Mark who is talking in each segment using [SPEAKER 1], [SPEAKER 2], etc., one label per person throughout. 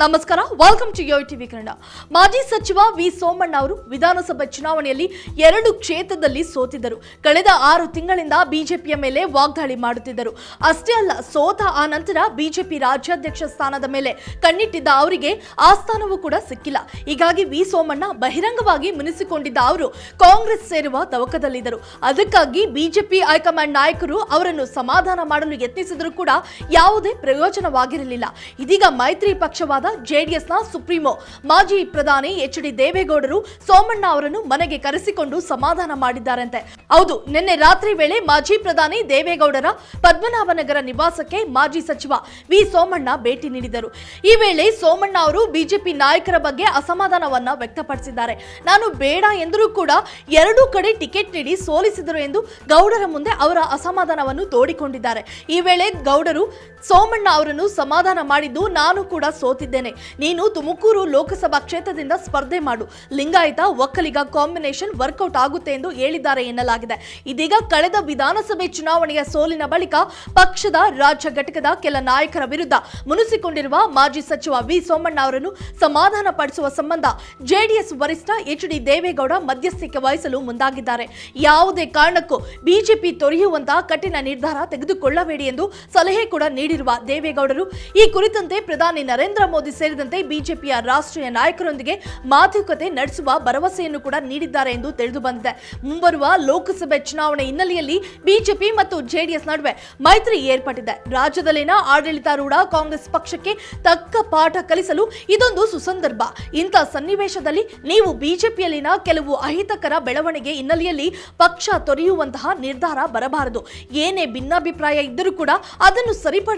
[SPEAKER 1] ನಮಸ್ಕಾರ welcome to Yo TV Kannada. ಮಾಜಿ ಸಚಿವ ವಿ ಸೋಮಣ್ಣ ಅವರು ವಿಧಾನಸಭೆ ಚುನಾವಣೆಯಲ್ಲಿ ಎರಡು ಕ್ಷೇತ್ರದಲ್ಲಿ ಸೋತಿದ್ದರು. ಕಳೆದ ಆರು ತಿಂಗಳಿಂದ ಬಿಜೆಪಿಯ ಮೇಲೆ ವಾಗ್ದಾಳಿ ಮಾಡುತ್ತಿದ್ದರು. ಅಷ್ಟೇ ಅಲ್ಲ, ಸೋತ ಆ ನಂತರ ಬಿಜೆಪಿ ರಾಜ್ಯಾಧ್ಯಕ್ಷ ಸ್ಥಾನದ ಮೇಲೆ ಕಣ್ಣಿಟ್ಟಿದ್ದ ಅವರಿಗೆ ಆ ಸ್ಥಾನವೂ ಕೂಡ ಸಿಕ್ಕಿಲ್ಲ. ಹೀಗಾಗಿ ವಿ ಸೋಮಣ್ಣ ಬಹಿರಂಗವಾಗಿ ಮುನಿಸಿಕೊಂಡಿದ್ದ ಅವರು ಕಾಂಗ್ರೆಸ್ ಸೇರುವ ತವಕದಲ್ಲಿದ್ದರು. ಅದಕ್ಕಾಗಿ ಬಿಜೆಪಿ ಹೈಕಮಾಂಡ್ ನಾಯಕರು ಅವರನ್ನು ಸಮಾಧಾನ ಮಾಡಲು ಯತ್ನಿಸಿದರೂ ಕೂಡ ಯಾವುದೇ ಪ್ರಯೋಜನವಾಗಿರಲಿಲ್ಲ. ಇದೀಗ ಮೈತ್ರಿ ಪಕ್ಷವಾದ ಜೆಡಿಎಸ್ನ ಸುಪ್ರೀಮೋ. ಮಾಜಿ ಪ್ರಧಾನಿ ಎಚ್ ಡಿ ದೇವೇಗೌಡರು ಸೋಮಣ್ಣ ಅವರನ್ನು ಮನೆಗೆ ಕರೆಸಿಕೊಂಡು ಸಮಾಧಾನ ಮಾಡಿದ್ದಾರಂತೆ. ಹೌದು, ನಿನ್ನೆ ರಾತ್ರಿ ವೇಳೆ ಮಾಜಿ ಪ್ರಧಾನಿ ದೇವೇಗೌಡರ ಪದ್ಮನಾಭನಗರ ನಿವಾಸಕ್ಕೆ ಮಾಜಿ ಸಚಿವ ವಿ ಸೋಮಣ್ಣ ಭೇಟಿ ನೀಡಿದರು. ಈ ವೇಳೆ ಸೋಮಣ್ಣ ಅವರು ಬಿಜೆಪಿ ನಾಯಕರ ಬಗ್ಗೆ ಅಸಮಾಧಾನವನ್ನ ವ್ಯಕ್ತಪಡಿಸಿದ್ದಾರೆ. ನಾನು ಬೇಡ ಎಂದರೂ ಕೂಡ ಎರಡೂ ಕಡೆ ಟಿಕೆಟ್ ನೀಡಿ ಸೋಲಿಸಿದರು ಎಂದು ಗೌಡರ ಮುಂದೆ ಅವರ ಅಸಮಾಧಾನವನ್ನು ತೋಡಿಕೊಂಡಿದ್ದಾರೆ. ಈ ವೇಳೆ ಗೌಡರು ಸೋಮಣ್ಣ ಅವರನ್ನು ಸಮಾಧಾನ ಮಾಡಿದ್ದು ನಾನು ಕೂಡ ಸೋತಿದ್ದೇನೆ. ನೀನು ತುಮಕೂರು ಲೋಕಸಭಾ ಕ್ಷೇತ್ರದಿಂದ ಸ್ಪರ್ಧೆ ಮಾಡು. ಲಿಂಗಾಯತ ಒಕ್ಕಲಿಗ ಕಾಂಬಿನೇಷನ್ ವರ್ಕೌಟ್ ಆಗುತ್ತೆ ಎಂದು ಹೇಳಿದ್ದಾರೆ ಎನ್ನಲಾಗಿದೆ. ಇದೀಗ ಕಳೆದ ವಿಧಾನಸಭೆ ಚುನಾವಣೆಯ ಸೋಲಿನ ಬಳಿಕ ಪಕ್ಷದ ರಾಜ್ಯ ಘಟಕದ ಕೆಲ ನಾಯಕರ ವಿರುದ್ಧ ಮುನಿಸಿಕೊಂಡಿರುವ ಮಾಜಿ ಸಚಿವ ವಿ ಸೋಮಣ್ಣ ಅವರನ್ನು ಸಮಾಧಾನ ಪಡಿಸುವ ಸಂಬಂಧ ಜೆಡಿಎಸ್ ವರಿಷ್ಠ ಎಚ್ ಡಿ ದೇವೇಗೌಡ ಮಧ್ಯಸ್ಥಿಕೆ ವಹಿಸಲು ಮುಂದಾಗಿದ್ದಾರೆ. ಯಾವುದೇ ಕಾರಣಕ್ಕೂ ಬಿಜೆಪಿ ತೊರೆಯುವಂತಹ ಕಠಿಣ ನಿರ್ಧಾರ ತೆಗೆದುಕೊಳ್ಳಬೇಡಿ ಎಂದು ಸಲಹೆ ಕೂಡ ನೀಡಿರುವ ದೇವೇಗೌಡರು, ಈ ಕುರಿತಂತೆ ಪ್ರಧಾನಿ ನರೇಂದ್ರ ಮೋದಿ ಸೇರಿದಂತೆ ಬಿಜೆಪಿಯ ರಾಷ್ಟ್ರೀಯ ನಾಯಕರೊಂದಿಗೆ ಮಾತುಕತೆ ನಡೆಸುವ ಭರವಸೆಯನ್ನು ಕೂಡ ನೀಡಿದ್ದಾರೆ ಎಂದು ತಿಳಿದು ಬಂದಿದೆ ಮುಂಬರುವ ಲೋಕಸಭೆ ಚುನಾವಣೆ ಹಿನ್ನೆಲೆಯಲ್ಲಿ ಬಿಜೆಪಿ ಮತ್ತು ಜೆಡಿಎಸ್ ನಡುವೆ ಮೈತ್ರಿ ಏರ್ಪಟ್ಟಿದೆ. ರಾಜ್ಯದಲ್ಲಿನ ಆಡಳಿತಾರೂಢ ಕಾಂಗ್ರೆಸ್ ಪಕ್ಷಕ್ಕೆ ತಕ್ಕ ಪಾಠ ಕಲಿಸಲು ಇದೊಂದು ಸುಸಂದರ್ಭ. ಇಂಥ ಸನ್ನಿವೇಶದಲ್ಲಿ ನೀವು ಬಿಜೆಪಿಯಲ್ಲಿನ ಕೆಲವು ಅಹಿತಕರ ಬೆಳವಣಿಗೆ ಹಿನ್ನೆಲೆಯಲ್ಲಿ ಪಕ್ಷ ತೊರೆಯುವಂತಹ ನಿರ್ಧಾರ ಬರಬಾರದು. ಏನೇ ಭಿನ್ನಾಭಿಪ್ರಾಯ ಇದ್ದರೂ ಕೂಡ ಅದನ್ನು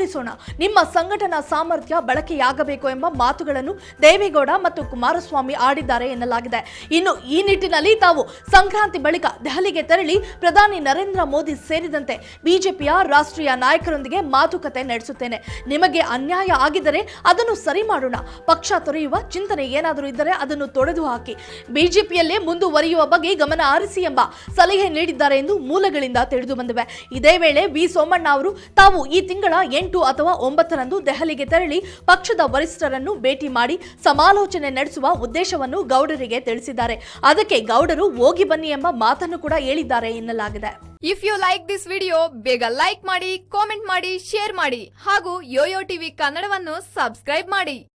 [SPEAKER 1] ಸರಿಪಡಿಸೋಣ ನಿಮ್ಮ ಸಂಘಟನಾ ಸಾಮರ್ಥ್ಯ ಬಳಕೆಯಾಗಬೇಕು ಎಂಬ ಮಾತುಗಳನ್ನು ದೇವೇಗೌಡ ಮತ್ತು ಕುಮಾರಸ್ವಾಮಿ ಆಡಿದ್ದಾರೆ ಎನ್ನಲಾಗಿದೆ. ಇನ್ನು ಈ ನಿಟ್ಟಿನಲ್ಲಿ ತಾವು ಸಂಕ್ರಾಂತಿ ಬಳಿಕ ದೆಹಲಿಗೆ ತೆರಳಿ ಪ್ರಧಾನಿ ನರೇಂದ್ರ ಮೋದಿ ಸೇರಿದಂತೆ ಬಿಜೆಪಿಯ ರಾಷ್ಟ್ರೀಯ ನಾಯಕರೊಂದಿಗೆ ಮಾತುಕತೆ ನಡೆಸುತ್ತೇನೆ. ನಿಮಗೆ ಅನ್ಯಾಯ ಆಗಿದರೆ ಅದನ್ನು ಸರಿ ಮಾಡೋಣ. ಪಕ್ಷ ತೊರೆಯುವ ಚಿಂತನೆ ಏನಾದರೂ ಇದ್ದರೆ ಅದನ್ನು ತೊಡೆದು ಹಾಕಿ. ಬಿಜೆಪಿಯಲ್ಲೇ ಮುಂದುವರಿಯುವ ಬಗ್ಗೆ ಗಮನ ಹರಿಸಿ ಎಂಬ ಸಲಹೆ ನೀಡಿದ್ದಾರೆ ಎಂದು ಮೂಲಗಳಿಂದ ತಿಳಿದು ಬಂದಿವೆ. ಇದೇ ವೇಳೆ ವಿ ಸೋಮಣ್ಣ ಅವರು ತಾವು ಈ ತಿಂಗಳ ಎಂಟು ಅಥವಾ ಒಂಬತ್ತರಂದು ದೆಹಲಿಗೆ ತೆರಳಿ ಪಕ್ಷದ ವರಿಷ್ಠರನ್ನು ಭೇಟಿ ಮಾಡಿ ಸಮಾಲೋಚನೆ ನಡೆಸುವ ಉದ್ದೇಶವನ್ನು ಗೌಡರಿಗೆ ತಿಳಿಸಿದ್ದಾರೆ. ಅದಕ್ಕೆ ಗೌಡರು ಹೋಗಿ ಬನ್ನಿ ಎಂಬ ಮಾತನ್ನು ಕೂಡ ಹೇಳಿದ್ದಾರೆ ಎನ್ನಲಾಗಿದೆ.
[SPEAKER 2] If you like this video ಬೇಗ ಲೈಕ್ ಮಾಡಿ ಕಾಮೆಂಟ್ ಮಾಡಿ ಶೇರ್ ಮಾಡಿ ಹಾಗೂ ಯೋಯೋ ಟಿವಿ ಕನ್ನಡವನ್ನು ಸಬ್ಸ್ಕ್ರೈಬ್ ಮಾಡಿ.